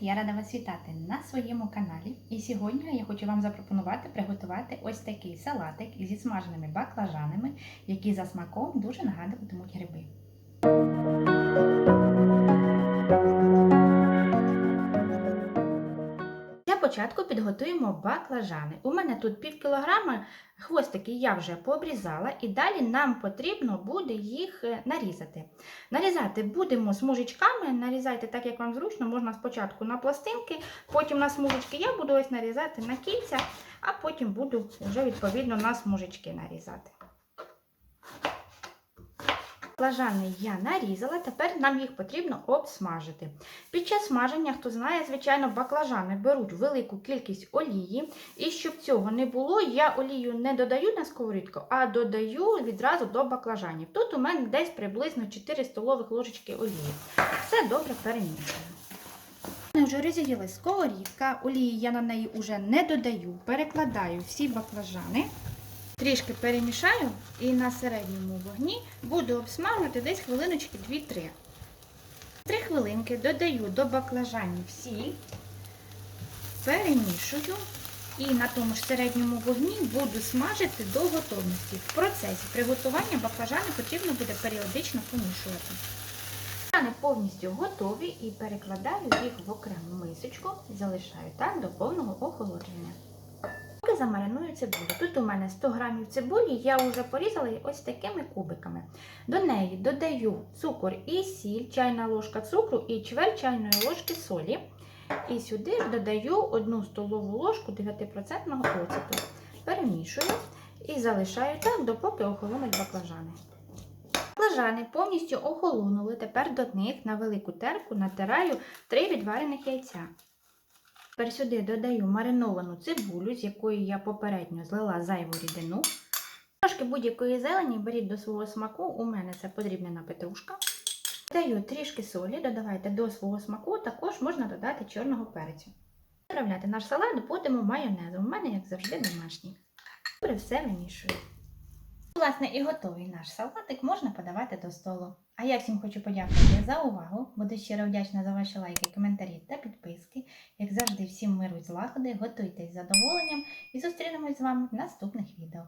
Я рада вас вітати на своєму каналі. І сьогодні я хочу вам запропонувати приготувати ось такий салатик зі смаженими баклажанами, які за смаком дуже нагадуватимуть гриби. Початку підготуємо баклажани. У мене тут пів кілограма, хвостики я вже пообрізала, і далі нам потрібно буде їх е, нарізати. Нарізати будемо смужечками, нарізайте так, як вам зручно, можна спочатку на пластинки, потім на смужечки я буду ось нарізати на кільця, а потім буду вже відповідно на смужечки нарізати. Баклажани я нарізала, тепер нам їх потрібно обсмажити. Під час смаження, хто знає, звичайно, баклажани беруть велику кількість олії. І щоб цього не було, я олію не додаю на сковорідку, а додаю відразу до баклажанів. Тут у мене десь приблизно 4 столових ложечки олії. Все добре перемішую. Мене вже розігрілась сковорідка, олії я на неї вже не додаю, перекладаю всі баклажани. Трішки перемішаю і на середньому вогні буду обсмажувати десь хвилиночки 2-3. Три хвилинки додаю до баклажанів сіль, перемішую і на тому ж середньому вогні буду смажити до готовності. В процесі приготування баклажани потрібно буде періодично помішувати. Баклажани повністю готові і перекладаю їх в окрему мисочку залишаю так до повного охолодження. Поки замариную цибулю. Тут у мене 100 грамів цибулі, я вже порізала ось такими кубиками. До неї додаю цукор і сіль, чайна ложка цукру і чверть чайної ложки солі. І сюди ж додаю 1 столову ложку 9% оцету. Перемішую і залишаю так, допоки охолонуть баклажани. Баклажани повністю охолонули. Тепер до них на велику терку натираю 3 відварених яйця. Тепер сюди додаю мариновану цибулю, з якої я попередньо злила зайву рідину. Трошки будь-якої зелені беріть до свого смаку, у мене це подрібнена петрушка. Даю трішки солі, додавайте до свого смаку, також можна додати чорного перцю. Заправляти наш салат будемо майонезом. У мене, як завжди, домашній. Добре, все вимішую. Власне, і готовий наш салатик можна подавати до столу. А я всім хочу подякувати за увагу. Буду щиро вдячна за ваші лайки, коментарі та підписки. Як завжди, всім миру і злагоди, готуйтесь з задоволенням і зустрінемось з вами в наступних відео.